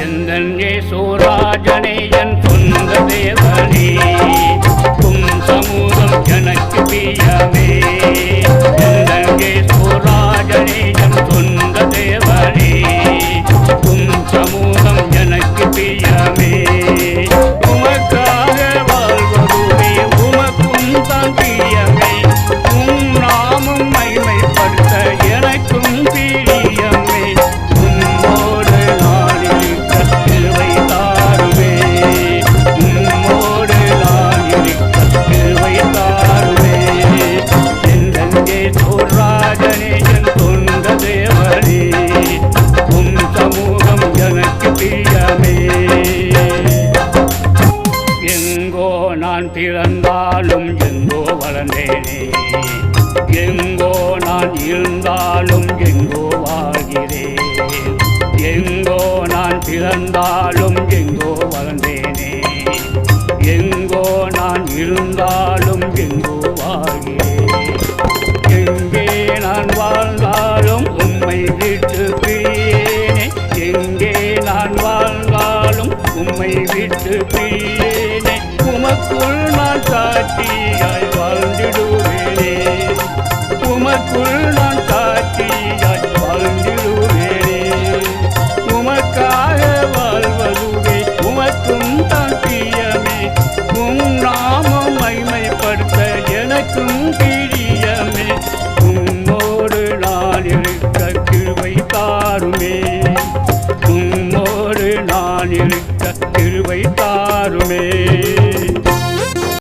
எந்தன் சூராஜனே என் சொந்த தேவ நான் பிறந்தாலும் எங்கோ வளர்ந்தேனே. எங்கோ நான் இருந்தாலும் எங்கோ வாழ்கிறேன். எங்கோ நான் பிறந்தாலும் எங்கோ வளர்ந்தேனே. எங்கோ நான் இருந்தாலும் எங்கோ வாழ்கிறேன். எங்கே நான் வாழ்ந்தாலும் உண்மை விட்டு பிரியேனே. எங்கே நான் வாழ்ந்தாலும் உண்மை விட்டு பிரியே உமக்குள் நான் காட்சியாய் வாழ்ந்திடுவேனே. உமக்காக வாழ்வதுவே உமக்கும் தான் பிரியமே. உம் நாமம் மைமைப்படுத்த எனக்கும் பிரியமே. உம்மோடு நான் இருக்க கிருவை தாருமே. உம்மோடு நான் இருக்க கிருவை தாருமே.